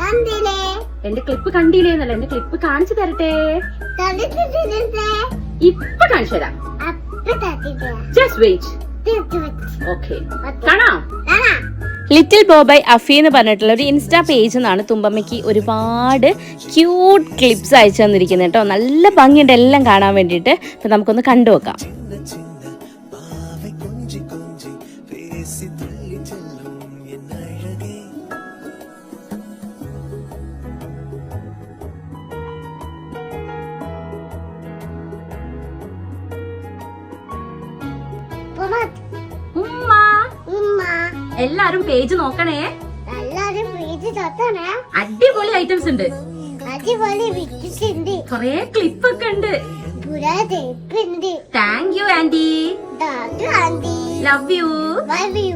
കണ്ടില്ലേ എന്റെ ക്ലിപ്പ് കണ്ടില്ലേന്നല്ല എന്റെ ക്ലിപ്പ് കാണിച്ചു തരട്ടെ. ഇപ്പൊ കാണിച്ചു തരാം. ജസ്റ്റ് വെയിറ്റ് ഓക്കെ കാണാം? ലിറ്റിൽ ബോബൈ അഫി എന്ന് പറഞ്ഞിട്ടുള്ള ഒരു ഇൻസ്റ്റാ പേജിൽ നിന്നാണ് തുമ്പമ്മയ്ക്ക് ഒരുപാട് ക്യൂട്ട് ക്ലിപ്സ് അയച്ചു തന്നിരിക്കുന്നത് കേട്ടോ. നല്ല ഭംഗിയുണ്ട് എല്ലാം കാണാൻ വേണ്ടിയിട്ട്. അപ്പം നമുക്കൊന്ന് കണ്ടു നോക്കാം. ഉമ്മ. ഉമ്മ. എല്ലാരും പേജ് നോക്കണേ. എല്ലാരും പേജ് നോക്കണേ. അടിപൊളി ഐറ്റംസ് ഉണ്ട്. അടിപൊളി വിറ്റിട്ടുണ്ട് കൊറേ ക്ലിപ്പ് ഒക്കെ ഉണ്ട്. Thank you aunty love you love you